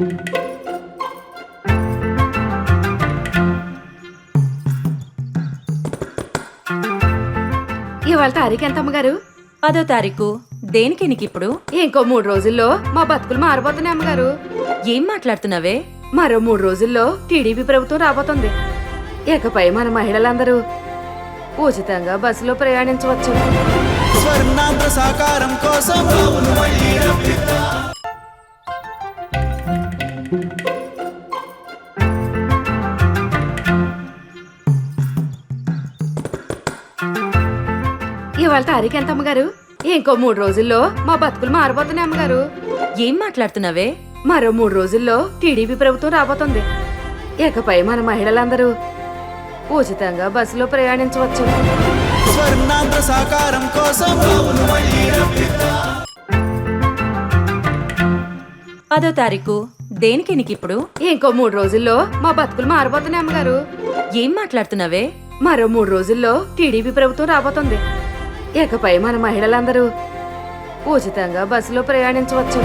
ఇవాళ తారీఖు ఎంత అమ్మగారు? పదో తారీఖు. దేనికి నీకిప్పుడు ఇంకో మూడు రోజుల్లో మా బతుకులు మారిపోతున్నాయి అమ్మగారు. ఏం మాట్లాడుతున్నావే? మరో మూడు రోజుల్లో టీడీపీ ప్రభుత్వం రాబోతుంది. ఇకపై మన మహిళలందరూ ఉచితంగా బస్సులో ప్రయాణించవచ్చు. స్వర్ణాంధ్ర సాకారం కోసం ఇవాళ తారీఖు ఎంత అమ్మగారు? ఇంకో మూడు రోజుల్లో మా బతుకులు మారిపోతున్నాయి అమ్మగారు. ఏం మాట్లాడుతున్నావే? మరో మూడు రోజుల్లో టీడీపీ ప్రభుత్వం రాబోతుంది. ఇకపై మన మహిళలందరూ ఉచితంగా బస్సులో ప్రయాణించవచ్చు. స్వర్ణాంధ్ర సాకారం కోసం పదో తారీఖు. దేనికి నీకిప్పుడు ఇంకో మూడు రోజుల్లో మా బతుకులు మారిపోతున్నాయి అమ్మగారు. ఏం మాట్లాడుతున్నావే? మరో మూడు రోజుల్లో టీడీపీ ప్రభుత్వం రాబోతుంది. ఇకపై మన మహిళలందరూ ఉచితంగా బస్సులో ప్రయాణించవచ్చు.